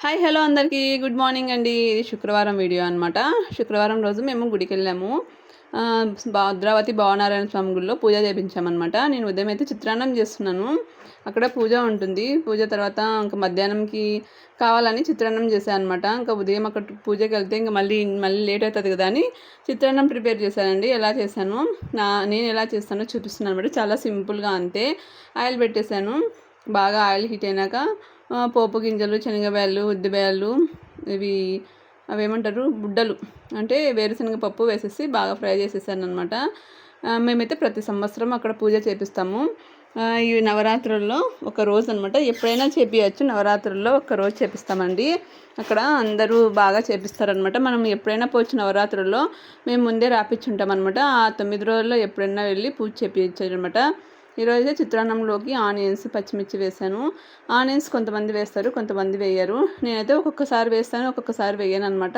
Hi hello అందరికీ. Good morning అండి. ఇది శుక్రవారం వీడియో అనమాట శుక్రవారం రోజు మేము గుడికి వెళ్ళాము భద్రావతి భావనారాయణ స్వామి గుడిలో పూజ చేయించామన్నమాట నేను ఉదయం అయితే చిత్రాన్నం చేస్తున్నాను. అక్కడ పూజ ఉంటుంది. పూజ తర్వాత ఇంకా మధ్యాహ్నంకి కావాలని చిత్రాన్నం చేశాను అనమాట ఇంకా ఉదయం అక్కడ పూజకి వెళ్తే ఇంకా మళ్ళీ మళ్ళీ లేట్ అవుతుంది కదా అని చిత్రాన్నం ప్రిపేర్ చేశానండి. ఎలా చేశాను? నా నేను ఎలా చేస్తానో చూపిస్తున్నాను అనమాట చాలా సింపుల్గా అంతే. ఆయిల్ పెట్టేశాను. బాగా ఆయిల్ హీట్ అయినాక పోపు గింజలు శనగబ్యాళ్ళు ఉద్దిబ్యాళ్ళు ఇవి అవేమంటారు? బుడ్డలు. అంటే వేరుశనగ పప్పు వేసేసి బాగా ఫ్రై చేసేసాను అనమాట మేమైతే ప్రతి సంవత్సరం అక్కడ పూజ చేపిస్తాము. ఈ నవరాత్రుల్లో ఒక రోజు అనమాట ఎప్పుడైనా చేపించచ్చు నవరాత్రుల్లో ఒక రోజు చేపిస్తామండి. అక్కడ అందరూ బాగా చేపిస్తారనమాట మనం ఎప్పుడైనా పోవచ్చు నవరాత్రుల్లో. మేము ముందే రాపించుంటాం అనమాట ఆ తొమ్మిది రోజుల్లో ఎప్పుడైనా వెళ్ళి పూజ చేపించారనమాట అనమాట ఈరోజు చిత్రాన్నంలోకి ఆనియన్స్ పచ్చిమిర్చి వేసాను ఆనియన్స్ కొంతమంది వేస్తారు కొంతమంది వేయరు. నేనైతే ఒక్కొక్కసారి వేస్తాను ఒక్కొక్కసారి వేయను అనమాట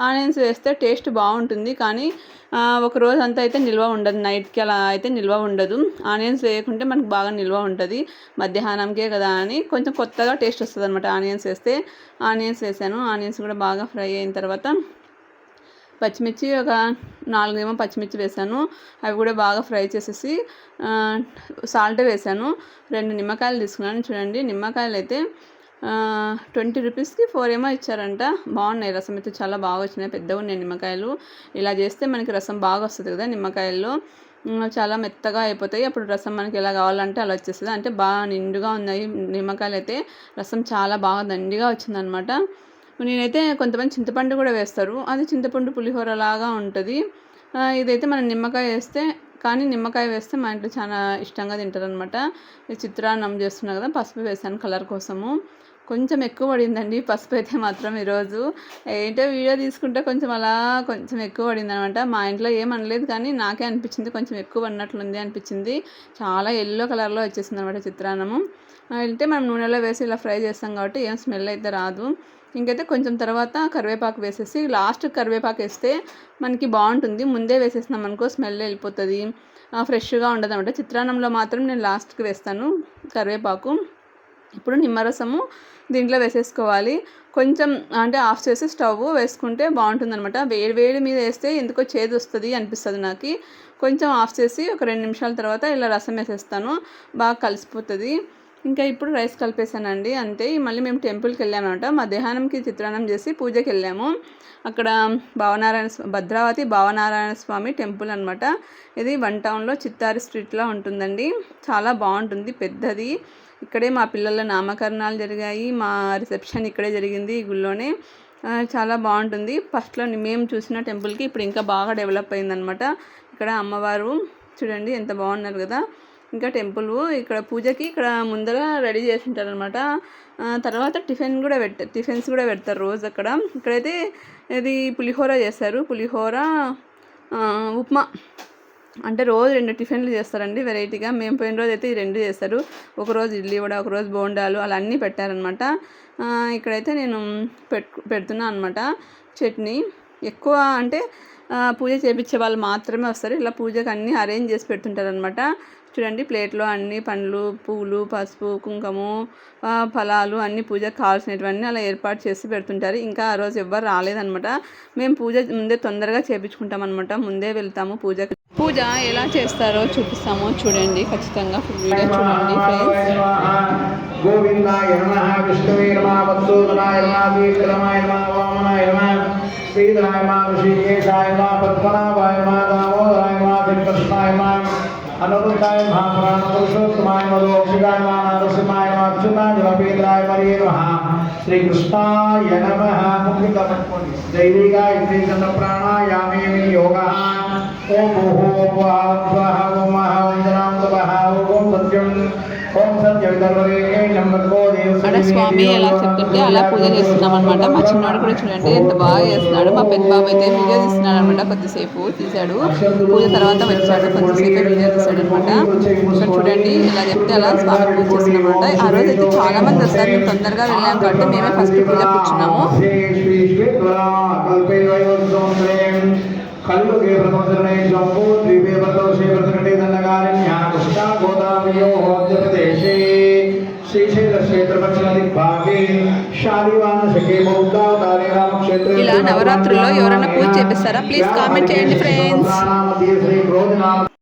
ఆనియన్స్ వేస్తే టేస్ట్ బాగుంటుంది కానీ ఆ, ఒక రోజు అంతా అయితే నిల్వ ఉండదు. నైట్కి అలా అయితే నిల్వ ఉండదు. ఆనియన్స్ వేయకుంటే మనకు బాగా నిల్వ ఉంటుంది. మధ్యాహ్నంకే కదా అని కొంచెం కొత్తగా టేస్ట్ వస్తుంది అనమాట ఆనియన్స్ వేస్తే ఆనియన్స్ వేసాను ఆనియన్స్ కూడా బాగా ఫ్రై అయిన తర్వాత పచ్చిమిర్చి ఒక నాలుగేమో పచ్చిమిర్చి వేసాను. అవి కూడా బాగా ఫ్రై చేసేసి సాల్ట్ వేసాను. రెండు నిమ్మకాయలు తీసుకున్నాను. చూడండి నిమ్మకాయలు అయితే ట్వంటీ రూపీస్కి ఫోర్ ఏమో ఇచ్చారంట. బాగున్నాయి. రసం అయితే చాలా బాగా వచ్చినాయి. పెద్దగా ఉన్నాయి నిమ్మకాయలు. ఇలా చేస్తే మనకి రసం బాగా వస్తుంది కదా నిమ్మకాయల్లో. చాలా మెత్తగా అయిపోతాయి. అప్పుడు రసం మనకి ఎలా కావాలంటే అలా వచ్చేస్తుంది. అంటే బాగా నిండుగా ఉన్నాయి. నిమ్మకాయలు అయితే రసం చాలా బాగా దండిగా వచ్చిందనమాట. నేనైతే కొంతమంది చింతపండు కూడా వేస్తారు. అది చింతపండు పులిహోర లాగా ఉంటుంది. ఇదైతే మనం నిమ్మకాయ వేస్తే కానీ నిమ్మకాయ వేస్తే మా ఇంట్లో చాలా ఇష్టంగా తింటారనమాట చిత్రాన్నం చేస్తున్నా కదా పసుపు వేసాను కలర్ కోసము. కొంచెం ఎక్కువ పడిందండి పసుపు అయితే మాత్రం ఈరోజు. ఏంటో వీడియో తీసుకుంటే కొంచెం అలా కొంచెం ఎక్కువ పడింది అనమాట మా ఇంట్లో ఏమనలేదు కానీ నాకే అనిపించింది కొంచెం ఎక్కువ పడినట్లుంది అనిపించింది. చాలా ఎల్లో కలర్లో వచ్చేసింది అనమాట చిత్రాన్నము. ఆ, అంటే మనం నూనెలో వేసి ఇలా ఫ్రై చేస్తాం కాబట్టి ఏం స్మెల్ అయితే రాదు. ఇంకైతే కొంచెం తర్వాత కరివేపాకు వేసేసి లాస్ట్ కరివేపాకు వేస్తే మనకి బాగుంటుంది. ముందే వేసేసినాం అనుకో స్మెల్ వెళ్ళిపోతుంది. ఫ్రెష్గా ఉండదు అనమాట చిత్రాన్నంలో మాత్రం నేను లాస్ట్కి వేస్తాను కరివేపాకు. ఇప్పుడు నిమ్మరసము దీంట్లో వేసేసుకోవాలి. కొంచెం అంటే ఆఫ్ చేసి స్టవ్ వేసుకుంటే బాగుంటుంది అనమాట వేడి వేడి మీద వేస్తే ఎందుకో చేదు వస్తుంది అనిపిస్తుంది నాకు. కొంచెం ఆఫ్ చేసి ఒక రెండు నిమిషాల తర్వాత ఇలా రసం వేసేస్తాను. బాగా కలిసిపోతుంది. ఇంకా ఇప్పుడు రైస్ కలిపేసానండి అంతే మళ్ళీ మేము టెంపుల్కి వెళ్ళామన్నమాట మధ్యాహ్నంకి చిత్రాన్నం చేసి పూజకి వెళ్ళాము. అక్కడ భావనారాయణ భద్రావతి భావనారాయణ స్వామి టెంపుల్ అనమాట ఇది వన్ టౌన్లో చిత్తారి స్ట్రీట్లో ఉంటుందండి. చాలా బాగుంటుంది పెద్దది. ఇక్కడే మా పిల్లల నామకరణాలు జరిగాయి. మా రిసెప్షన్ ఇక్కడే జరిగింది ఈ గుళ్ళోనే. చాలా బాగుంటుంది. ఫస్ట్లో మేము చూసిన టెంపుల్కి ఇప్పుడు ఇంకా బాగా డెవలప్ అయిందనమాట ఇక్కడ అమ్మవారు చూడండి ఎంత బాగున్నారు కదా. ఇంకా టెంపుల్ ఇక్కడ పూజకి ఇక్కడ ముందర రెడీ చేసి ఉంటారనమాట తర్వాత టిఫిన్ కూడా పెట్ట టిఫిన్స్ కూడా పెడతారు రోజు అక్కడ. ఇక్కడైతే ఇది పులిహోర చేస్తారు. పులిహోర ఉప్మా. అంటే రోజు రెండు టిఫిన్లు చేస్తారండి వెరైటీగా. మేము పోయిన రోజు అయితే ఈ రెండు చేస్తారు. ఒకరోజు ఇడ్లీ వడ ఒకరోజు బోండాలు అలా అన్నీ పెట్టారనమాట ఇక్కడైతే నేను పెట్టు పెడుతున్నా అనమాట చట్నీ. ఎక్కువ అంటే పూజ చేపించే వాళ్ళు మాత్రమే వస్తారు. ఇలా పూజకు అన్నీ అరేంజ్ చేసి పెడుతుంటారనమాట చూడండి ప్లేట్లో అన్ని పండ్లు పువ్వులు పసుపు కుంకుము ఫలాలు అన్ని పూజకు కావాల్సినటువన్నీ అలా ఏర్పాటు చేసి పెడుతుంటారు. ఇంకా ఆ రోజు ఎవ్వరు రాలేదనమాట మేము పూజ ముందే తొందరగా చేపించుకుంటాం అనమాట ముందే వెళ్తాము పూజకి. పూజ ఎలా చేస్తారో చూపిస్తామో. చూడండి ఖచ్చితంగా వీడియో చూడండి ఫ్రెండ్స్ గోవిందాయ నమ విష్ణువే నమ వత్సోదనాయ నమ విక్రమాయ నమ వామనాయ श्रीधराय माँ ऋषिकेशाय माँ पद्मनाभाय माँ दामोदराय माँ दिग्कृष्णाय माँ अनुरुद्धाय माँ प्राणपुरुषोत्तमाय मधोक्षिकाय माँ नरसिंहाय माँ अच्युताय रवीन्द्राय मरिये नमः। श्रीकृष्णाय नमः। मुखितमत्पुनि दैविका इन्द्रियचन्द्रप्राणायामे मे योगः। ॐ ओम स्वाहा ॐ महावञ्जनां तपः ॐ सत्यम् ॐ सत्यविदर्वरेके नम्बको అక్కడ స్వామి ఎలా చెప్తుంటే అలా పూజ చేస్తున్నాం అనమాట మా చిన్నవాడు కూడా చూడండి ఎంత బాగా చేస్తున్నాడు. మా పెద్ద బాబు అయితే వీడియో తీస్తున్నాడు అనమాట కొద్దిసేపు తీశాడు. పూజ తర్వాత వచ్చాడు. కొద్దిసేపు వీడియో తీశాడు అనమాట చూడండి ఇలా చెప్తే అలా స్వామి పూజ చేస్తున్నాం ఆ రోజు అయితే చాలా మంది వస్తారు. మేము తొందరగా వెళ్ళాం కాబట్టి మేమే ఫస్ట్ పూజ కూర్చున్నాము. కల్పే ఇలా నవరాత్రుల్లో ఎవరైనా పూజ చేపిస్తారా? Please comment చేయండి క్రోధనామ